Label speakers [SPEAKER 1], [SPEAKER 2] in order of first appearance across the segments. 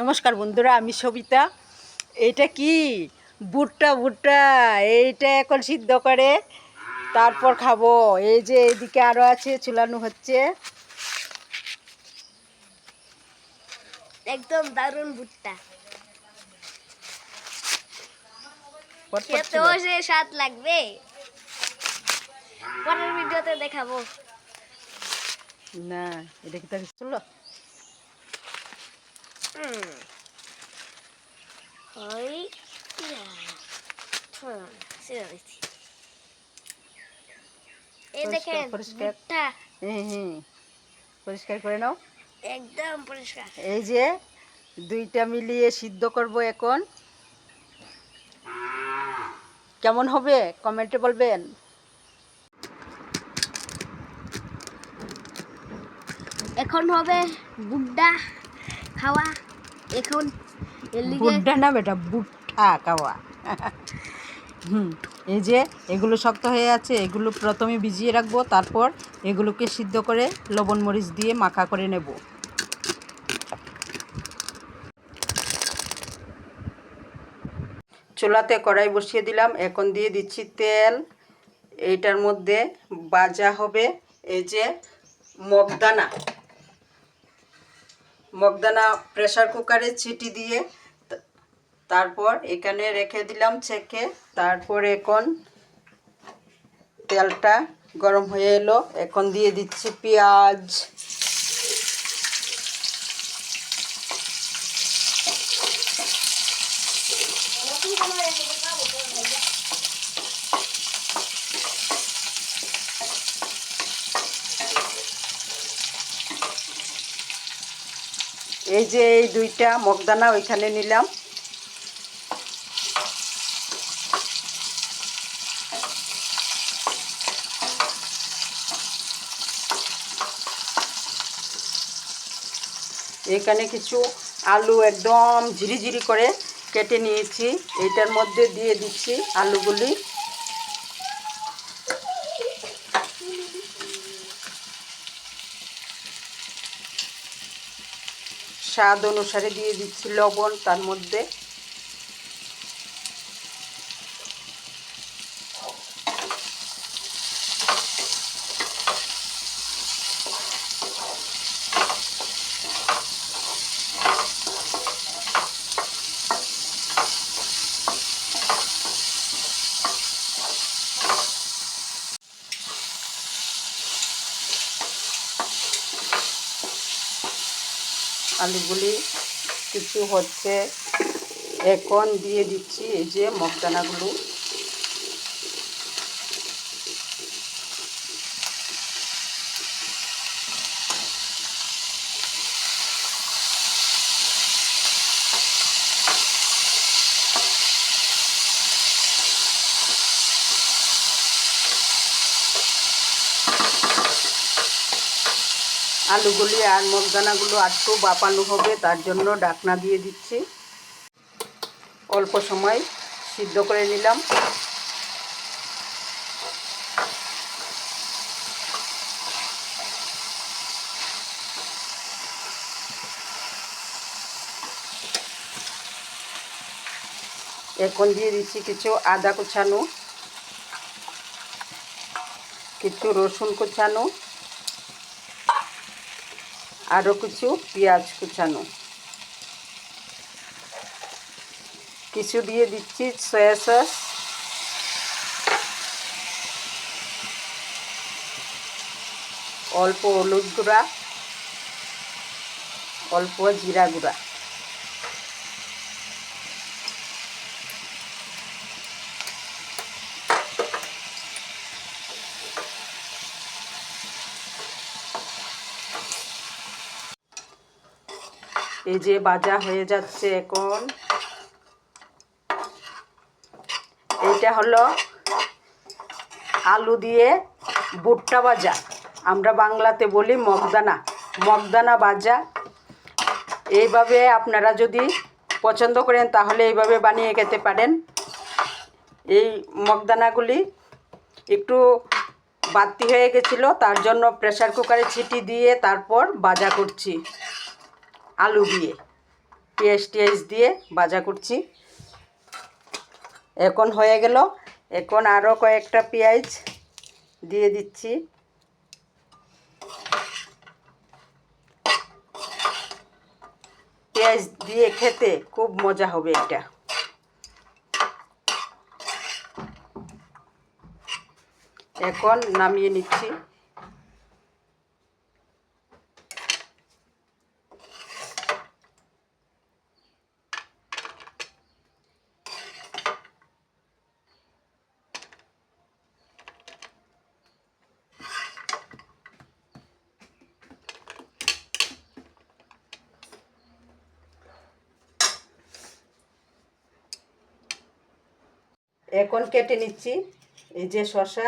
[SPEAKER 1] নমস্কার বন্ধুরা আমি সবিতা। এইটা কি? ভুট্টা ভুট্টা এইটা এখন সিদ্ধ করে তারপর খাব। এই যে এইদিকে আরও আছে চুলানো হচ্ছে।
[SPEAKER 2] একদম দারুণ ভুট্টা।
[SPEAKER 1] পটপট
[SPEAKER 2] খেতেও সে স্বাদ লাগবে। পরের ভিডিওতে দেখাবো।
[SPEAKER 1] না এটা কি তাকে চলো।
[SPEAKER 2] এই দেখেন
[SPEAKER 1] পরিষ্কার করে নাও।
[SPEAKER 2] একদম পরিষ্কার।
[SPEAKER 1] এই যে দুইটা মিলিয়ে সিদ্ধ করব এখন। কেমন হবে? কমেন্টে বলবেন।
[SPEAKER 2] এখন হবে বুড্ডা খাওয়া। এখন
[SPEAKER 1] বুড্ডা না বেটা বুট্টা খাওয়া হুম, এই যে এগুলো শক্ত হয়ে আছে, এগুলো প্রথমে ভিজিয়ে রাখব, তারপর এগুলোকে সিদ্ধ করে লবণ মরিচ দিয়ে মাখা করে নেব। চুলাতে কড়াই বসিয়ে দিলাম, এখন দিয়ে দিচ্ছি তেল। এইটার মধ্যে বাজা হবে এই যে মগদানা। মগদানা প্রেসার কুকারে ছিটি দিয়ে তারপর এখানে রেখে দিলাম ছেঁকে। তারপর এখন তেলটা গরম হয়ে এলো। এখন দিয়ে দিচ্ছি পেঁয়াজ। এই যে এই দুইটা মগদানা ওইখানে নিলাম। এখানে কিছু আলু একদম ঝিরিঝিরি করে কেটে নিয়েছি। এটার মধ্যে দিয়ে দিচ্ছি আলুগুলি। স্বাদ অনুসারে দিয়ে দিচ্ছি লবণ তার মধ্যে। আলুগুলি কিছু হচ্ছে। এখন দিয়ে দিচ্ছি এই যে মগদানাগুলো। আলুগুলি আর মগদানাগুলো একটু বাপানো হবে, তার জন্য ডাকনা দিয়ে দিচ্ছি। অল্প সময় সিদ্ধ করে নিলাম। এখন দিয়ে দিচ্ছি কিছু আদা কুচানো, কিছু রসুন কুচানো। আরও কিছু পেঁয়াজ কুচানো। কিছু দিয়ে দিচ্ছি সয়া সস। অল্প হলুদ গুঁড়া, অল্প জিরা গুঁড়া। এই যে বাজা হয়ে যাচ্ছে এখন। এইটা হলো আলু দিয়ে ভুট্টা ভাজা। আমরা বাংলাতে বলি মগদানা। মগদানা ভাজা। এইভাবে আপনারা যদি পছন্দ করেন তাহলে এইভাবে বানিয়ে খেতে পারেন। এই মগদানাগুলি একটু বাড়তি হয়ে গেছিল, তার জন্য প্রেসার কুকারে ছিটি দিয়ে তারপর বাজা করছি। আলু দিয়ে, পেঁয়াজ টিয়াজ দিয়ে ভাজা করছি। এখন হয়ে গেল, এখন আরও কয়েকটা পেঁয়াজ দিয়ে দিচ্ছি। পেঁয়াজ দিয়ে খেতে খুব মজা হবে এটা। এখন নামিয়ে নিচ্ছি। এখন কেটে নিচ্ছি। এই যে শশা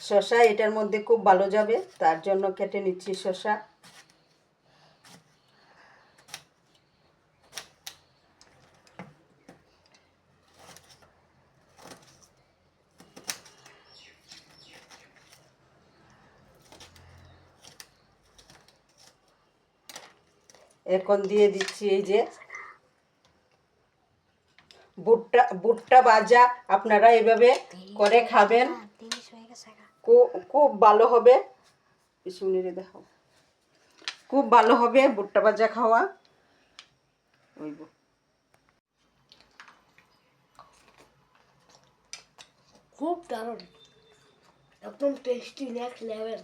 [SPEAKER 1] শশা এটার মধ্যে খুব ভালো যাবে, তার জন্য কেটে নিচ্ছি শশা এখন দিয়ে দিচ্ছি এই যে ভুট্টা ভুট্টা ভাজা আপনারা এভাবে করে খাবেন। খুব ভালো হবে। পিসুনিরে দেখাও। খুব ভালো হবে ভুট্টা ভাজা খাওয়া। ওইব।
[SPEAKER 2] খুব দারুণ। একদম টেস্টি নেক্সট লেভেল